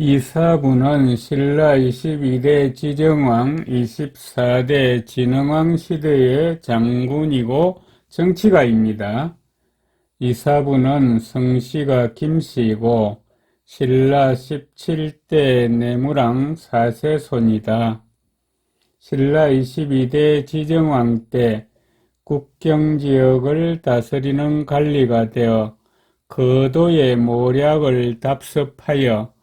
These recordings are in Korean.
이사부는 신라 22대 지정왕 24대 진흥왕 시대의 장군이고 정치가입니다. 이사부는 성씨가 김씨이고 신라 17대 내무랑 4세 손이다. 신라 22대 지정왕 때 국경지역을 다스리는 관리가 되어 거도의 모략을 답습하여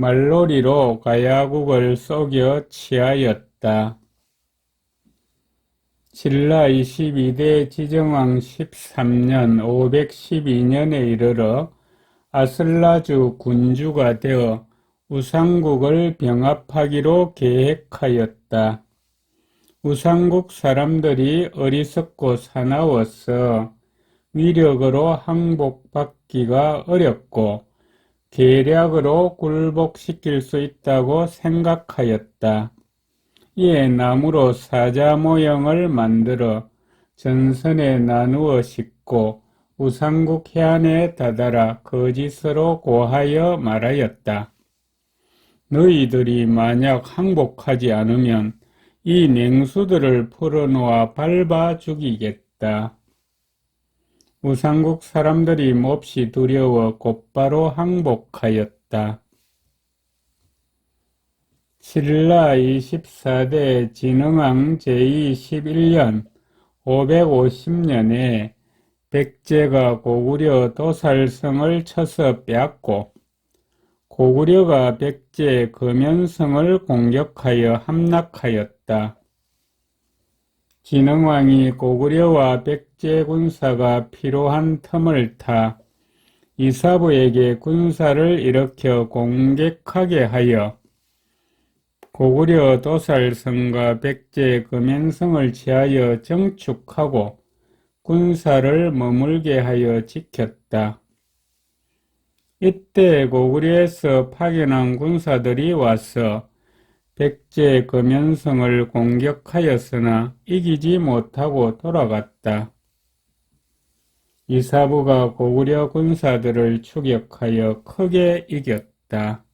말놀이로 가야국을 속여 취하였다. 신라 22대 지정왕 13년 512년에 이르러 아슬라주 군주가 되어 우상국을 병합하기로 계획하였다. 우상국 사람들이 어리석고 사나워서 위력으로 항복받기가 어렵고 계략으로 굴복시킬 수 있다고 생각하였다. 이에 나무로 사자 모형을 만들어 전선에 나누어 싣고 우상국 해안에 다다라 거짓으로 고하여 말하였다. 너희들이 만약 항복하지 않으면 이 냉수들을 풀어놓아 밟아 죽이겠다. 우상국 사람들이 몹시 두려워 곧바로 항복하였다. 신라 24대 진흥왕 제21년 550년에 백제가 고구려 도살성을 쳐서 빼앗고 고구려가 백제 금연성을 공격하여 함락하였다. 진흥왕이 고구려와 백제 군사가 필요한 틈을 타 이사부에게 군사를 일으켜 공격하게 하여 고구려 도살성과 백제 금연성을 취하여 정축하고 군사를 머물게 하여 지켰다. 이때 고구려에서 파견한 군사들이 와서 백제 금연성을 공격하였으나 이기지 못하고 돌아갔다. 이사부가 고구려 군사들을 추격하여 크게 이겼다.